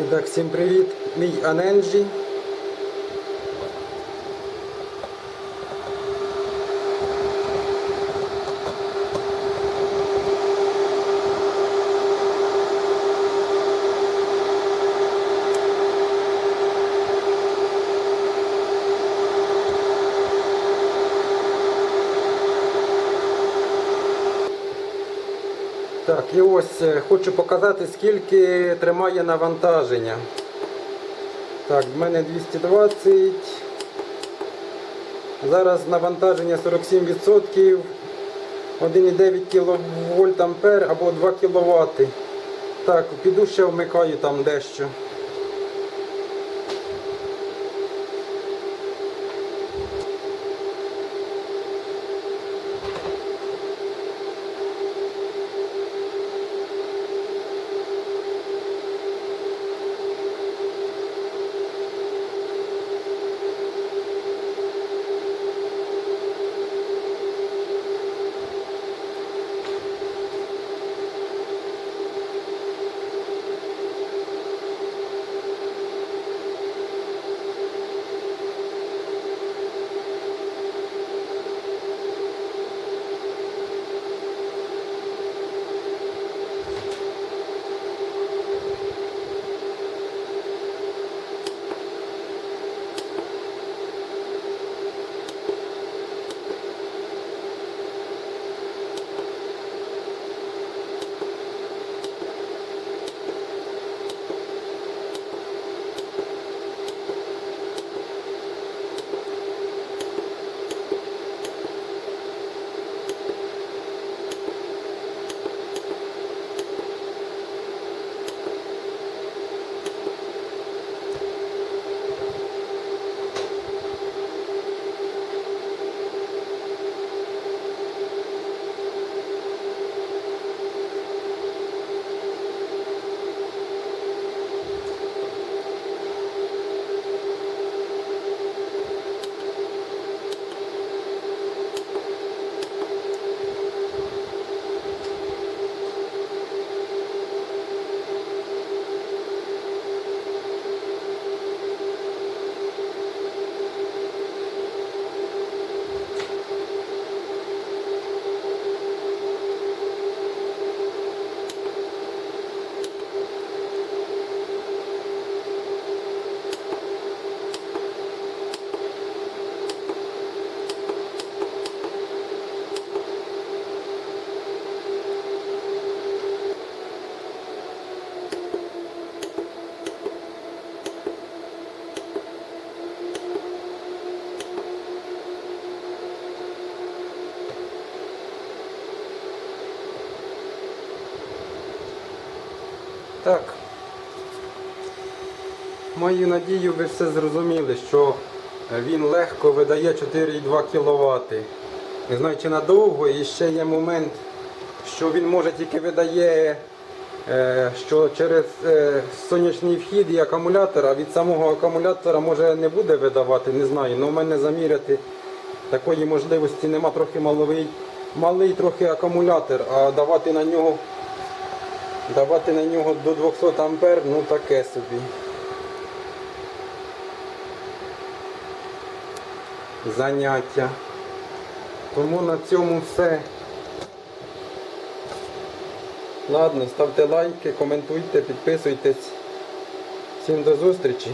І так, всім привіт. Мій Аненджі. Так, і ось е, хочу показати, скільки тримає навантаження. Так, в мене 220. Зараз навантаження 47%, 1,9 кВт або 2 кВт. Так, піду ще вмикаю там дещо. Так. Маю надію, ви все зрозуміли, що він легко видає 4,2 кВт. Не знаю, чи надовго, і ще є момент, що він може тільки видає е, що через е, сонячний вхід і акумулятор, а від самого акумулятора може не буде видавати, не знаю. але в мене заміряти такої можливості нема трохи малий, малий трохи акумулятор, а давати на нього Давати на нього до 200 ампер, ну таке собі. Заняття. Тому на цьому все. Ладно, ставте лайки, коментуйте, підписуйтесь. Всім до зустрічі.